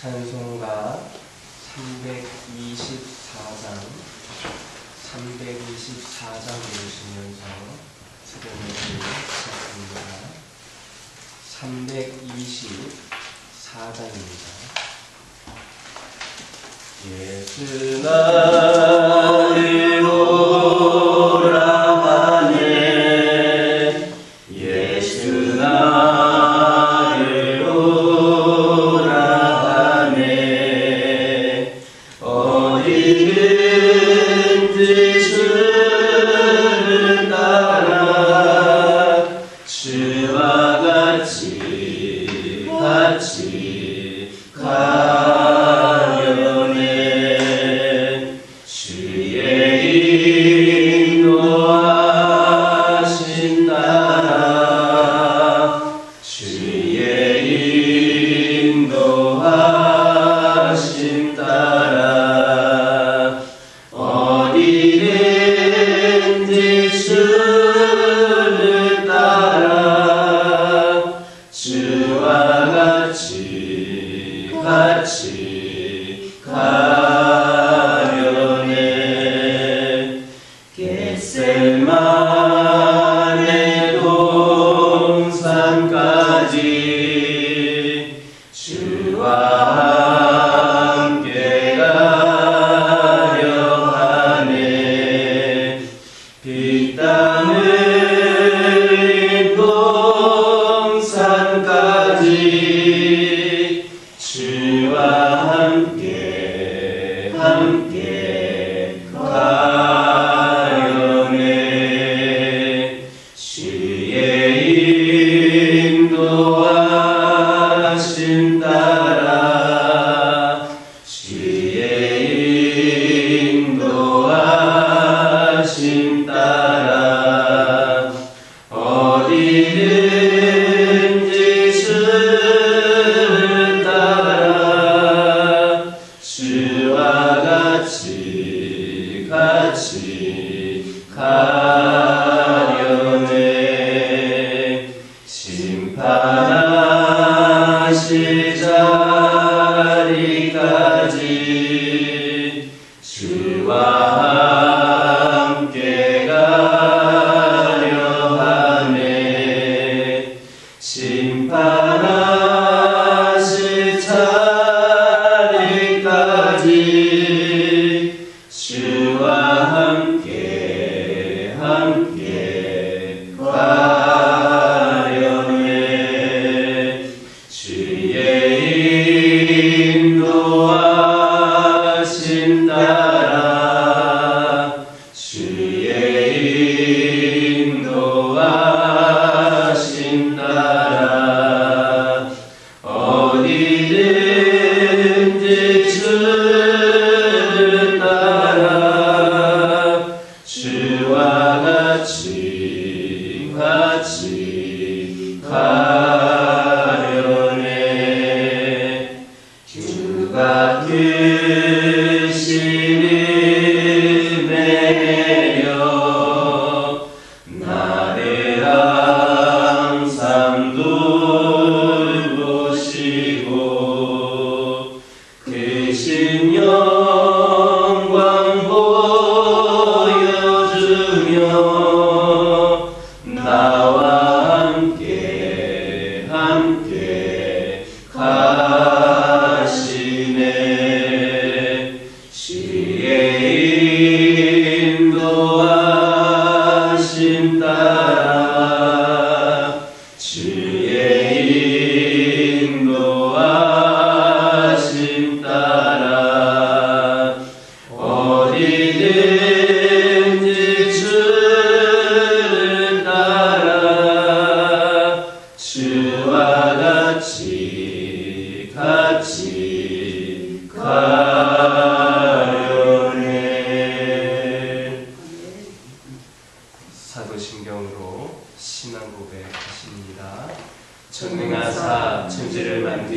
찬송가 324장 324장 읽으시면서 수련을 시작합니다. 324장입니다. 예수 나 하네 주와 같이 같이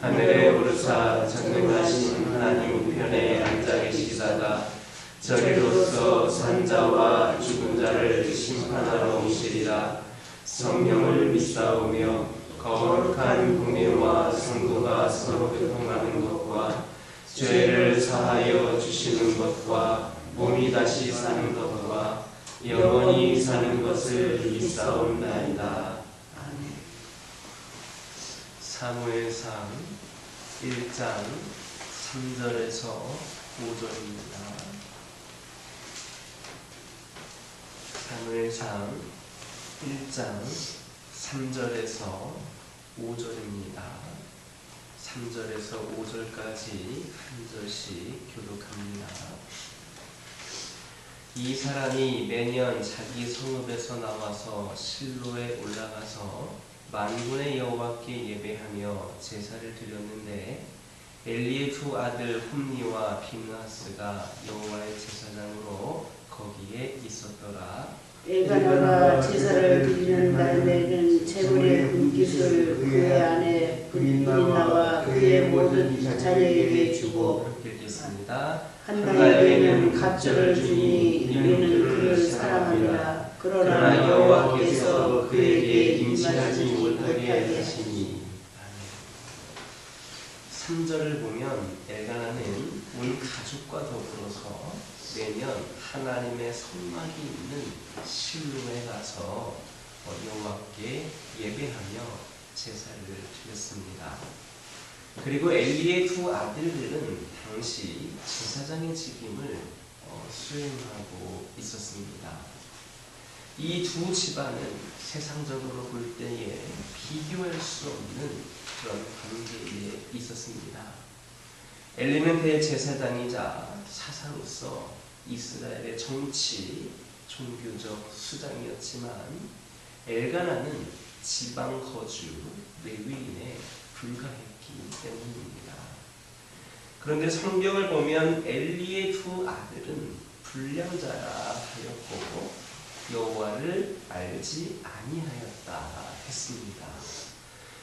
하늘에 오르사 전능하신 하나님 우편에 앉아 계시다가 저리로서 산자와 죽은 자를 심판하러 오시리라 성령을 믿사오며 거룩한 공예와 성도가 서로 교통하는 것과 죄를 사하여 주시는 것과 몸이 다시 사는 것과 영원히 사는 것을 믿사옵나이다. 사무엘상 1장 3절에서 5절입니다. 사무엘상 1장 3절에서 5절입니다. 3절에서 5절까지 한 절씩 교독합니다. 이 사람이 매년 자기 성읍에서 나와서 실로에 올라가서 만군의 여호와께 예배하며 제사를 드렸는데 엘리의 두 아들 홈니와 비나스가 여호와의 제사장으로 거기에 있었더라. 엘가나가 제사를 드리는 날에는 재물의 분깃을 그의 아내 분인나와 그의 모든 자녀에게 주고. 한 달에는 갑절을 주니 이는 그를 사랑하니라 그러나 여호와께서 그에게 임신하지 못하게 하시니. 3절을 보면 엘가나는 온 가족과 더불어서 매년 하나님의 성막이 있는 실로에 가서 어, 여호와께 예배하며 제사를 드렸습니다. 그리고 엘리의 두 아들들은 당시 제사장의 직임을 어, 수행하고 있었습니다. 이 두 집안은 세상적으로 볼 때에 비교할 수 없는 그런 관계에 있었습니다. 엘리는 대제사장이자 사사로서 이스라엘의 정치, 종교적 수장이었지만 엘가나는 지방 거주 레위인에 불과했기 때문입니다. 그런데 성경을 보면 엘리의 두 아들은 불량자라 하였고 여호와를 알지 아니하였다 했습니다.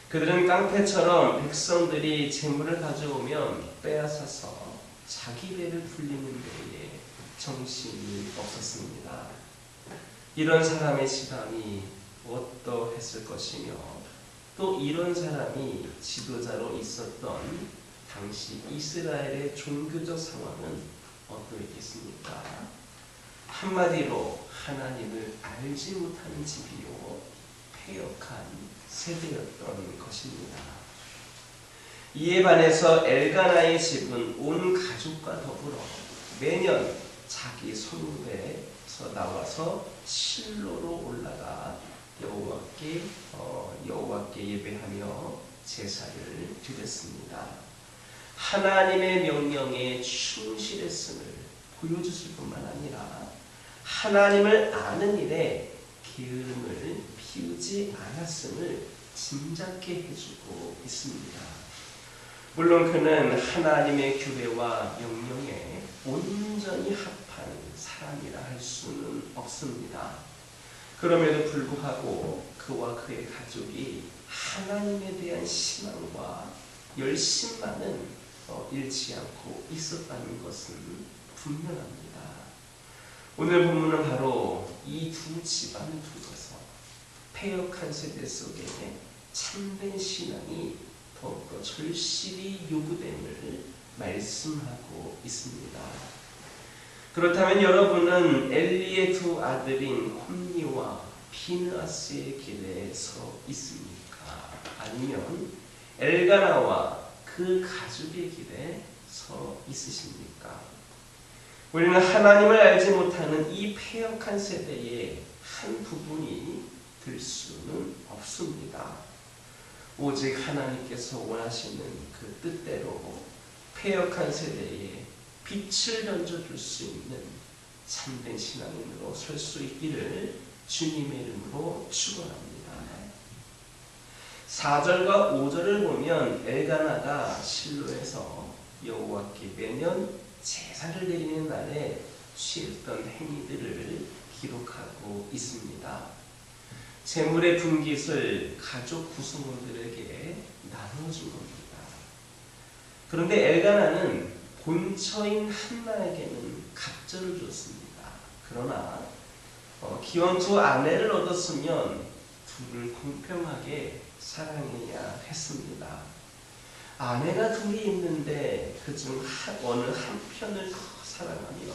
그들은 깡패처럼 백성들이 재물을 가져오면 빼앗아서 자기 배를 불리는 데에 정신이 없었습니다. 이런 사람의 시감이 어떠했을 것이며 또 이런 사람이 지도자로 있었던 당시 이스라엘의 종교적 상황은 어떠했겠습니까? 한마디로 하나님을 알지 못하는 집이요 폐역한 세대였던 것입니다. 이에 반해서 엘가나의 집은 온 가족과 더불어 매년 자기 성읍에서 나와서 실로로 올라가 여호와께 어, 여호와께 예배하며 제사를 드렸습니다. 하나님의 명령에 충실했음을 보여주실 뿐만 아니라 하나님을 아는 일에 게으름을 피우지 않았음을 짐작케 해주고 있습니다. 물론 그는 하나님의 규례와 명령에 온전히 합한 사람이라 할 수는 없습니다. 그럼에도 불구하고 그와 그의 가족이 하나님에 대한 신앙과 열심만은 어, 잃지 않고 있었다는 것은 분명합니다. 오늘 본문은 바로 이 두 집안을 두고서 폐역한 세대 속에 참된 신앙이 더욱더 절실히 요구됨을 말씀하고 있습니다. 그렇다면 여러분은 엘리의 두 아들인 홈니와 피느아스의 길에 서 있습니까? 아니면 엘가나와 그 가족의 길에 서 있으십니까? 우리는 하나님을 알지 못하는 이 폐역한 세대의 한 부분이 될 수는 없습니다. 오직 하나님께서 원하시는 그 뜻대로 폐역한 세대에 빛을 던져줄 수 있는 참된 신앙인으로 설 수 있기를 주님의 이름으로 축원합니다. 4절과 5절을 보면 엘가나가 실로에서 여호와께 매년 제사를 드리는 날에 취했던 행위들을 기록하고 있습니다. 재물의 분깃을 가족 구성원들에게 나눠준 겁니다. 그런데 엘가나는 본처인 한나에게는 갑절을 줬습니다. 그러나 어, 기왕 두 아내를 얻었으면 둘을 공평하게 사랑해야 했습니다. 아내가 둘이 있는데 그중 어느 한 편을 더 사랑하면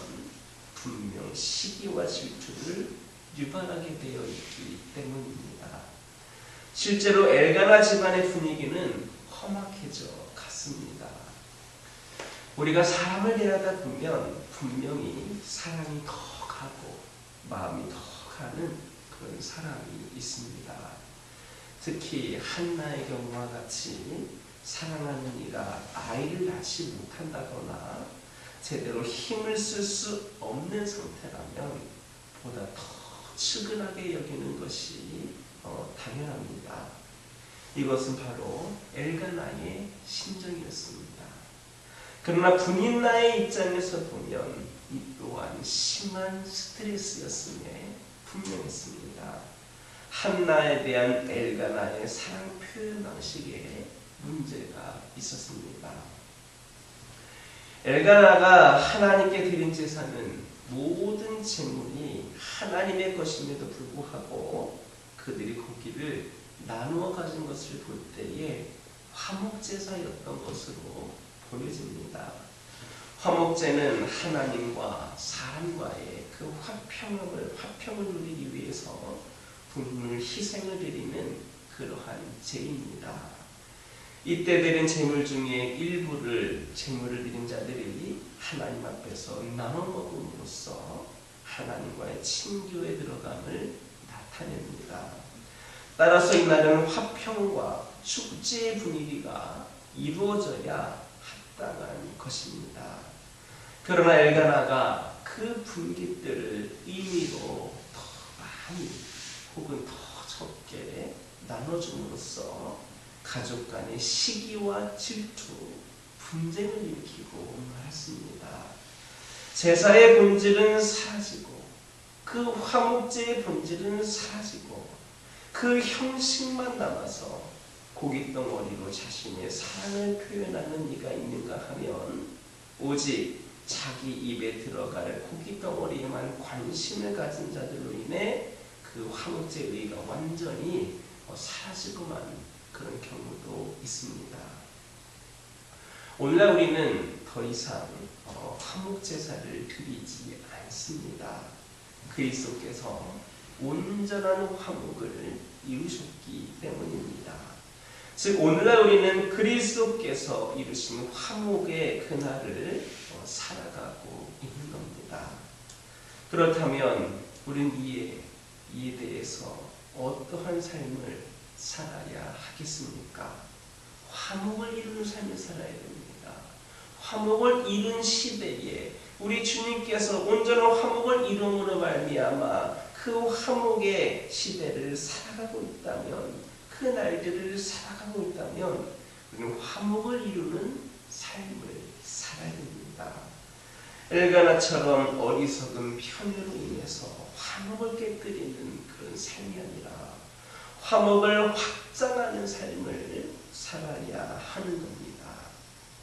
분명 시기와 질투를 유발하게 되어 있기 때문입니다. 실제로 엘가나 집안의 분위기는 험악해져 갔습니다. 우리가 사람을 대하다 보면 분명히 사랑이 더 가고 마음이 더 가는 그런 사람이 있습니다. 특히 한나의 경우와 같이 사랑하는 이가 아이를 낳지 못한다거나 제대로 힘을 쓸 수 없는 상태라면 보다 더 측은하게 여기는 것이 어, 당연합니다. 이것은 바로 엘가나의 심정이었습니다. 그러나 분인나의 입장에서 보면 이 또한 심한 스트레스였음에 분명했습니다. 한나에 대한 엘가나의 사랑 표현 방식에 문제가 있었습니다. 엘가나가 하나님께 드린 제사는 모든 재물이 하나님의 것임에도 불구하고 그들이 고기를 나누어 가진 것을 볼 때에 화목제사였던 것으로 보여집니다. 화목제는 하나님과 사람과의 그 화평을 화평을 누리기 위해서 분을 희생을 드리는 그러한 제입니다. 이때 드린 제물 중에 일부를 제물을 드린 자들이 하나님 앞에서 나눠 먹음으로써 하나님과의 친교에 들어감을 나타냅니다. 따라서 이날은 화평과 축제의 분위기가 이루어져야 합당한 것입니다. 그러나 엘가나가 그 분깃들을 임의로 더 많이 혹은 더 적게 나눠줌으로써 가족 간의 시기와 질투, 분쟁을 일으키고 말았습니다. 제사의 본질은 사라지고 그 화목제의 본질은 사라지고 그 형식만 남아서 고기 덩어리로 자신의 사랑을 표현하는 이가 있는가 하면 오직 자기 입에 들어갈 고기 덩어리에만 관심을 가진 자들로 인해 그 화목제 의가 완전히 어, 사라지고만 그런 경우도 있습니다. 오늘날 우리는 더 이상 어, 화목 제사를 드리지 않습니다. 그리스도께서 온전한 화목을 이루셨기 때문입니다. 즉 오늘날 우리는 그리스도께서 이루신 화목의 그날을 어, 살아가고 있는 겁니다. 그렇다면 우리는 이에 이에 대해서 어떠한 삶을 살아야 하겠습니까? 화목을 이루는 삶을 살아야 됩니다. 화목을 이룬 시대에 우리 주님께서 온전한 화목을 이룸으로 말미암아 그 화목의 시대를 살아가고 있다면 그 날들을 살아가고 있다면 우리는 화목을 이루는 삶을 살아야 됩니다. 엘가나처럼 어리석은 편으로 인해서 화목을 깨뜨리는 그런 삶이 아니라 화목을 확장하는 삶을 살아야 하는 겁니다.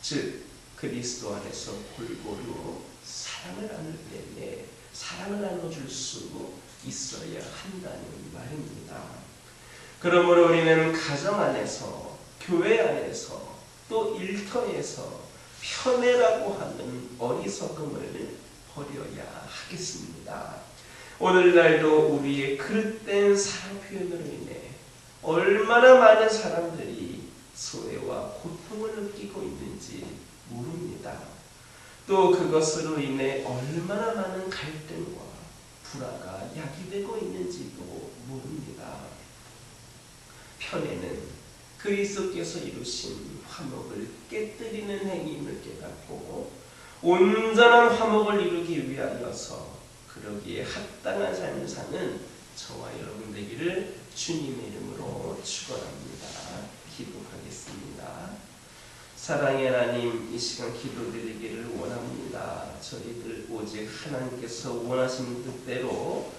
즉 그리스도 안에서 골고루 사랑을 나눌 때에 사랑을 나눠줄 수 있어야 한다는 말입니다. 그러므로 우리는 가정 안에서 교회 안에서 또 일터에서 편애라고 하는 어리석음을 버려야 하겠습니다. 오늘날도 우리의 그릇된 사랑 표현으로 인해 얼마나 많은 사람들이 소외와 고통을 느끼고 있는지 모릅니다. 또 그것으로 인해 얼마나 많은 갈등과 불화가 야기되고 있는지도 모릅니다. 편에는 그리스도께서 이루신 화목을 깨뜨리는 행위임을 깨닫고 온전한 화목을 이루기 위하여서 그러기에 합당한 삶을 사는 저와 여러분 되기를 주님의 이름으로 축원합니다. 기도하겠습니다. 사랑의 하나님 이 시간 기도드리기를 원합니다. 저희들 오직 하나님께서 원하시는 뜻대로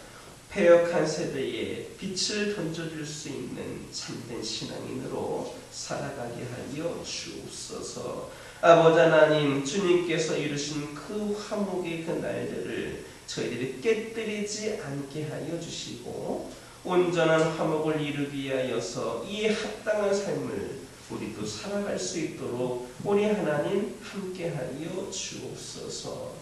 폐역한 세대에 빛을 던져줄 수 있는 참된 신앙인으로 살아가게 하여 주옵소서. 아버지 하나님 주님께서 이루신 그 화목의 그 날들을 저희들이 깨뜨리지 않게 하여 주시고 온전한 화목을 이루기 위하여서 이 합당한 삶을 우리도 살아갈 수 있도록 우리 하나님 함께하여 주옵소서.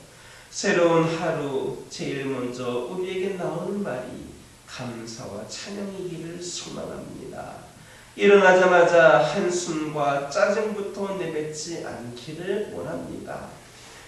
새로운 하루 제일 먼저 우리에게 나오는 말이 감사와 찬양이기를 소망합니다. 일어나자마자 한숨과 짜증부터 내뱉지 않기를 원합니다.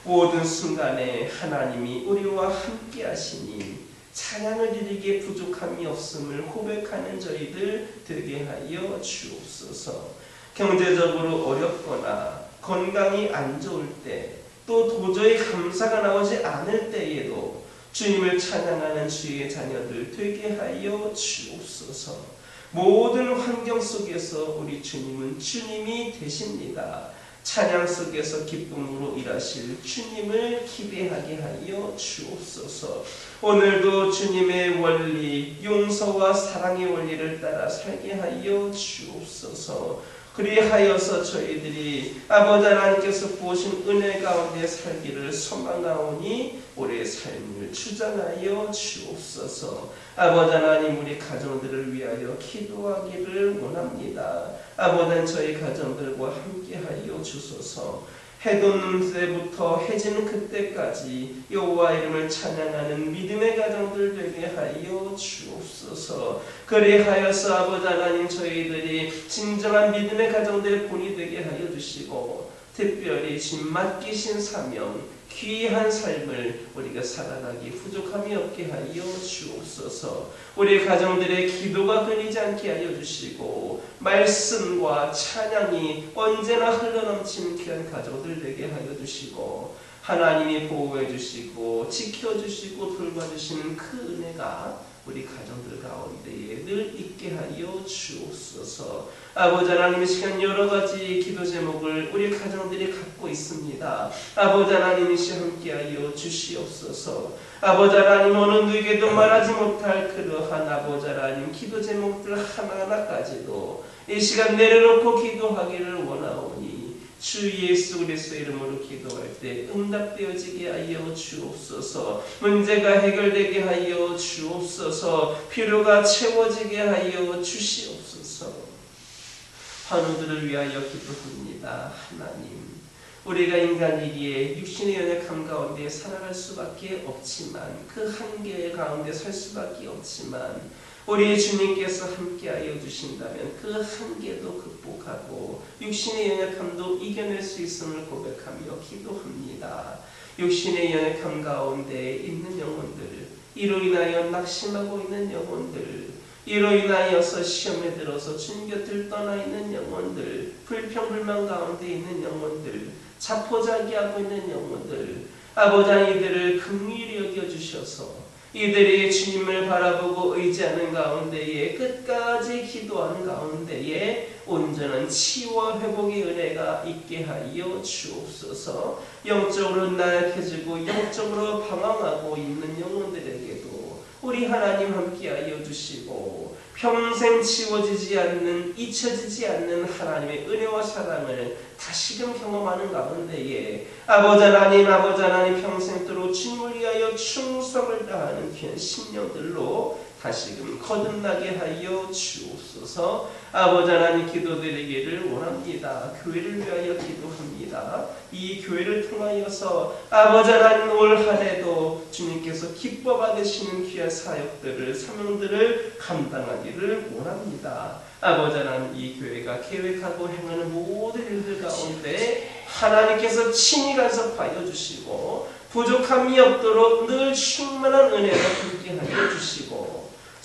모든 순간에 하나님이 우리와 함께 하시니 찬양을 드리기에 부족함이 없음을 고백하는 저희들 되게 하여 주옵소서. 경제적으로 어렵거나 건강이 안 좋을 때 또 도저히 감사가 나오지 않을 때에도 주님을 찬양하는 주의 자녀들 되게 하여 주옵소서. 모든 환경 속에서 우리 주님은 주님이 되십니다. 찬양 속에서 기쁨으로 일하실 주님을 기대하게 하여 주옵소서. 오늘도 주님의 원리, 용서와 사랑의 원리를 따라 살게 하여 주옵소서. 그리하여서 저희들이 아버지 하나님께서 부으신 은혜 가운데 살기를 소망하오니 우리의 삶을 주장하여 주옵소서. 아버지 하나님 우리 가정들을 위하여 기도하기를 원합니다. 아버지 저희 가정들과 함께하여 주소서. 해돋는 때부터 해지는 그때까지 여호와 이름을 찬양하는 믿음의 가정들 되게 하여 주옵소서. 그리하여서 아버지 하나님 저희들이 진정한 믿음의 가정들의 본이 되게 하여 주시고 특별히 진 맡기신 사명 귀한 삶을 우리가 살아가기 부족함이 없게 하여 주옵소서. 우리 가정들의 기도가 끊이지 않게 하여 주시고 말씀과 찬양이 언제나 흘러넘치는 귀한 가정들 되게 하여 주시고 하나님이 보호해 주시고 지켜 주시고 돌봐 주시는 그 은혜가 우리 가정들 가운데에 늘 있게 하여 주옵소서. 아버지 하나님 이 시간 여러 가지 기도 제목을 우리 가정들이 갖고 있습니다. 아버지 하나님 이 시간 함께 하여 주시옵소서. 아버지 하나님 어느 누구에게도 말하지 못할 그러한 아버지 하나님 기도 제목들 하나하나까지도 이 시간 내려놓고 기도하기를 원하오니 주 예수 그리스도 이름으로 기도할 때 응답되어지게 하여 주옵소서. 문제가 해결되게 하여 주옵소서. 필요가 채워지게 하여 주시옵소서. 환우들을 위하여 기도합니다. 하나님. 우리가 인간이기에 육신의 연약함 가운데 살아갈 수밖에 없지만 그 한계 가운데 살 수밖에 없지만 우리 주님께서 함께하여 주신다면 그 한계도 극복하고 육신의 연약함도 이겨낼 수 있음을 고백하며 기도합니다. 육신의 연약함 가운데 있는 영혼들, 이로 인하여 낙심하고 있는 영혼들, 이로 인하여서 시험에 들어서 주님 곁을 떠나 있는 영혼들, 불평불만 가운데 있는 영혼들, 자포자기하고 있는 영혼들, 아버지 이들을 긍휼히 여겨 주셔서 이들이 주님을 바라보고 의지하는 가운데에 끝까지 기도하는 가운데에 온전한 치유와 회복의 은혜가 있게 하여 주옵소서. 영적으로 나약해지고 영적으로 방황하고 있는 영혼들에게도 우리 하나님 함께하여 주시고 평생 지워지지 않는 잊혀지지 않는 하나님의 은혜와 사랑을 다시금 경험하는 가운데에 아버지 하나님 아버지 하나님 평생도록 주님을 위하여 충성을 다하는 귀한 심령들로 다시금 거듭나게 하여 주옵소서. 아버지 하나님 기도드리기를 원합니다. 교회를 위하여 기도합니다. 이 교회를 통하여서 아버지 하나님 올 한해도 주님께서 기뻐 받으시는 귀한 사역들을 사명들을 감당하기를 원합니다. 아버지 하나님 이 교회가 계획하고 행하는 모든 일들 가운데 하나님께서 친히 간섭하여 주시고 부족함이 없도록 늘 충만한 은혜가 함께하여 주시고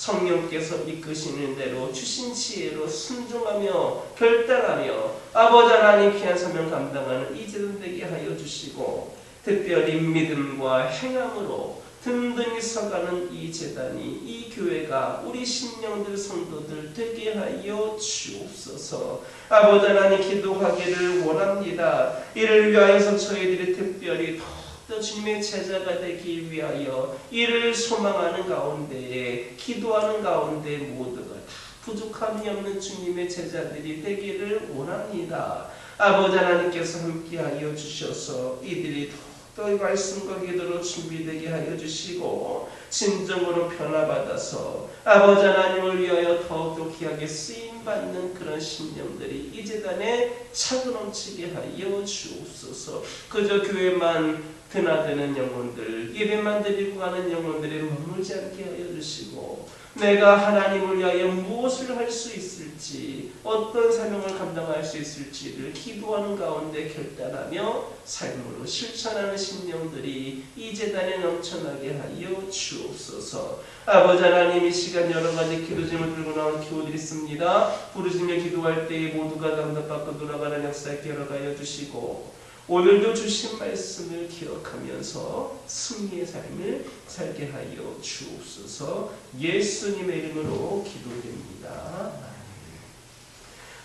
성령께서 이끄시는 대로 주신 지혜로 순종하며 결단하며 아버지 하나님 귀한 사명 감당하는 이제는 되게 하여 주시고 특별히 믿음과 행함으로 든든히 서가는 이 재단이 이 교회가 우리 신령들 성도들 되게 하여 주옵소서. 아버지 하나님 기도하기를 원합니다. 이를 위하여서 저희들이 특별히 더 욱더 주님의 제자가 되기 위하여 이를 소망하는 가운데에 기도하는 가운데 모두가 다 부족함이 없는 주님의 제자들이 되기를 원합니다. 아버지 하나님께서 함께하여 주셔서 이들이 더욱더 말씀과 기도로 준비되게 하여 주시고 진정으로 변화받아서 아버지 하나님을 위하여 더욱더 귀하게 쓰임받는 그런 신령들이 이 재단에 차고 넘치게 하여 주옵소서 그저 교회만 드나드는 영혼들 예배만 드리고 가는 영혼들이 머물지 않게 하여 주시고 내가 하나님을 위하여 무엇을 할 수 있을지 어떤 사명을 감당할 수 있을지를 기도하는 가운데 결단하며 삶으로 실천하는 신령들이 이 재단에 넘쳐나게 하여 주옵소서. 아버지 하나님 이 시간 여러 가지 기도 제목을 들고 나온 교우들이 있습니다. 부르짖며 기도할 때에 모두가 담답받고 돌아가는 역사에 기억하여 주시고 오늘도 주신 말씀을 기억하면서 승리의 삶을 살게 하여 주옵소서 예수님의 이름으로 기도드립니다.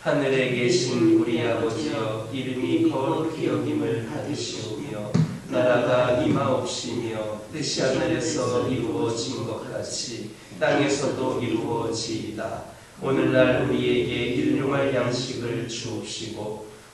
하늘에 계신 우리 아버지여 이름이 거룩히 여김을 받으시오며 나라가 임하옵시며 뜻이 하늘에서 이루어진 것 같이 땅에서도 이루어지이다. 오늘날 우리에게 일용할 양식을 주옵시고